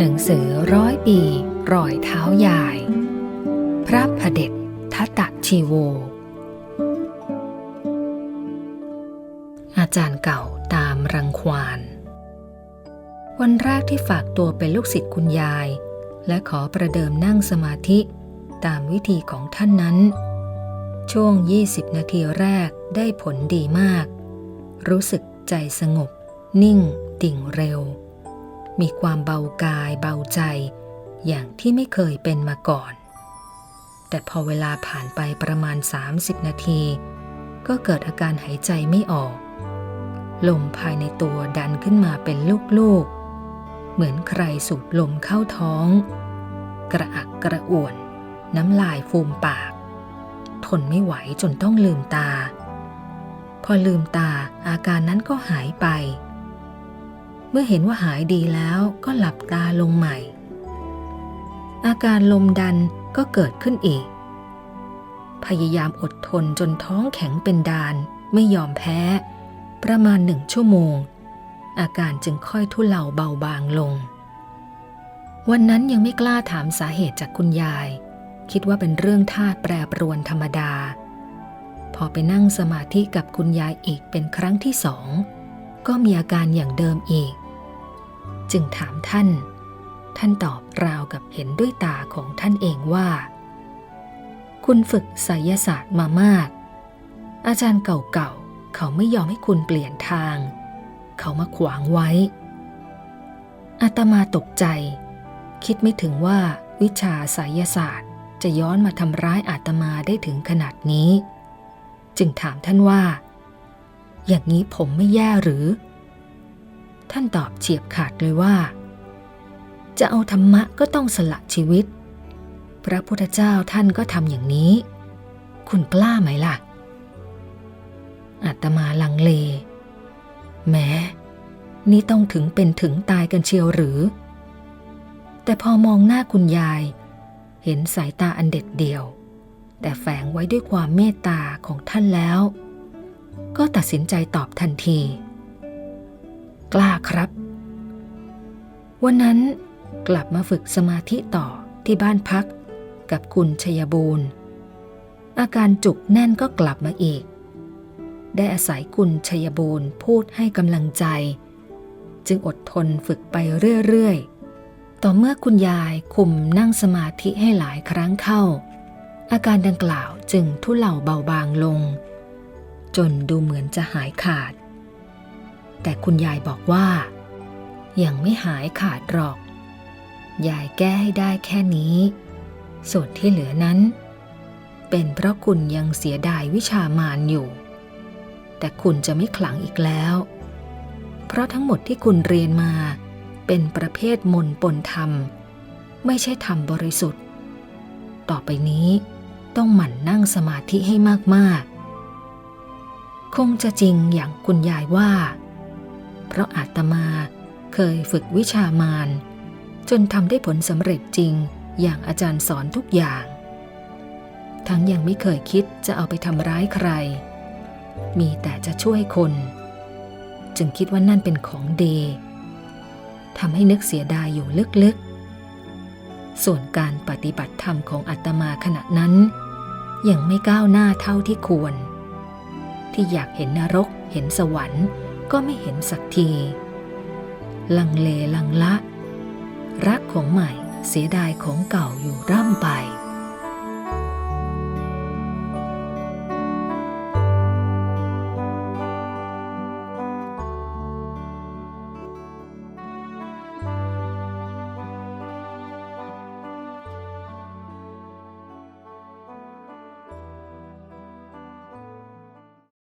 หนังสือร้อยปีรอยเท้ายาย พระพเด็จทัตชีโว อาจารย์เก่าตามรังควาน วันแรกที่ฝากตัวเป็นลูกศิษย์คุณยาย และขอประเดิมนั่งสมาธิตามวิธีของท่านนั้น ช่วง 20 นาทีแรกได้ผลดีมาก รู้สึกใจสงบ นิ่ง ติ่งเร็ว มีความเบากายเบาใจ อย่างที่ไม่เคยเป็นมาก่อน แต่พอเวลาผ่านไปประมาณ 30 นาที ก็เกิดอาการหายใจไม่ออก ลมภายในตัวดันขึ้นมาเป็นลูกๆ เหมือนใครสูดลมเข้าท้อง กระอักกระอ่วน น้ำลายฟูมปาก ทนไม่ไหวจนต้องลืมตา พอลืมตาอาการนั้นก็หายไป มื่อเห็นว่าหายดีแล้วก็หลับตาลงใหม่ อาการลมดันก็เกิดขึ้นอีก พยายามอดทนจนท้องแข็งเป็นดานไม่ยอมแพ้ ประมาณหนึ่งชั่วโมง อาการจึงค่อยทุเลาเบาบางลง วันนั้นยังไม่กล้าถามสาเหตุจากคุณยาย คิดว่าเป็นเรื่องธาตุแปรปรวนธรรมดา พอไปนั่งสมาธิกับคุณยายอีกเป็นครั้งที่สองก็มีอาการอย่างเดิมอีก จึงถามท่าน ท่านตอบราวกับเห็นด้วยตาของท่านเองว่า คุณฝึกไสยศาสตร์มามาก อาจารย์เก่าๆ เขาไม่ยอมให้คุณเปลี่ยนทาง เขามาขวางไว้ อาตมาตกใจ คิดไม่ถึงว่าวิชาไสยศาสตร์จะย้อนมาทำร้ายอาตมาได้ถึงขนาดนี้ จึงถามท่านว่า อย่างนี้ผมไม่แย่หรือ ท่านตอบเฉียบขาดเลยว่า จะเอาธรรมะก็ต้องสละชีวิต พระพุทธเจ้าท่านก็ทำอย่างนี้ คุณกล้าไหมล่ะ อาตมาลังเล แม้ นี่ต้องถึงเป็นถึงตายกันเชียวหรือ แต่พอมองหน้าคุณยาย เห็นสายตาอันเด็ดเดี่ยว แต่แฝงไว้ด้วยความเมตตาของท่านแล้ว ก็ตัดสินใจตอบทันที กล้าครับ วันนั้นกลับมาฝึกสมาธิต่อที่บ้านพักกับคุณชยบูรณ์ อาการจุกแน่นก็กลับมาอีก ได้อาศัยคุณชยบูรณ์พูดให้กำลังใจ จึงอดทนฝึกไปเรื่อยๆ ต่อเมื่อคุณยายคุมนั่งสมาธิให้หลายครั้งเข้า อาการดังกล่าวจึงทุเลาเบาบางลง จนดูเหมือนจะหายขาด แต่คุณยายบอกว่า ยังไม่หายขาดหรอก ยายแก้ให้ได้แค่นี้ ส่วนที่เหลือนั้น เป็นเพราะคุณยังเสียดายวิชามารอยู่ แต่คุณจะไม่ขลังอีกแล้ว เพราะทั้งหมดที่คุณเรียนมาเป็นประเภทมนต์ปนธรรม ไม่ใช่ธรรมบริสุทธิ์ ต่อไปนี้ต้องหมั่นนั่งสมาธิให้มากๆ คงจะจริงอย่างคุณยายว่า เพราะอาตมาเคยฝึกวิชามารจนทำได้ผลสำเร็จจริงอย่างอาจารย์สอนทุกอย่าง ทั้งยังไม่เคยคิดจะเอาไปทำร้ายใคร มีแต่จะช่วยคน จึงคิดว่านั่นเป็นของเดทำให้นึกเสียดายอยู่ลึกๆ ส่วนการปฏิบัติธรรมของอาตมาขณะนั้น ยังไม่ก้าวหน้าเท่าที่ควร ที่อยากเห็นนรกเห็นสวรรค์ ก็ไม่เห็นสักที ลังเลลังละ รักของใหม่เสียดายของเก่าอยู่ร่ำไป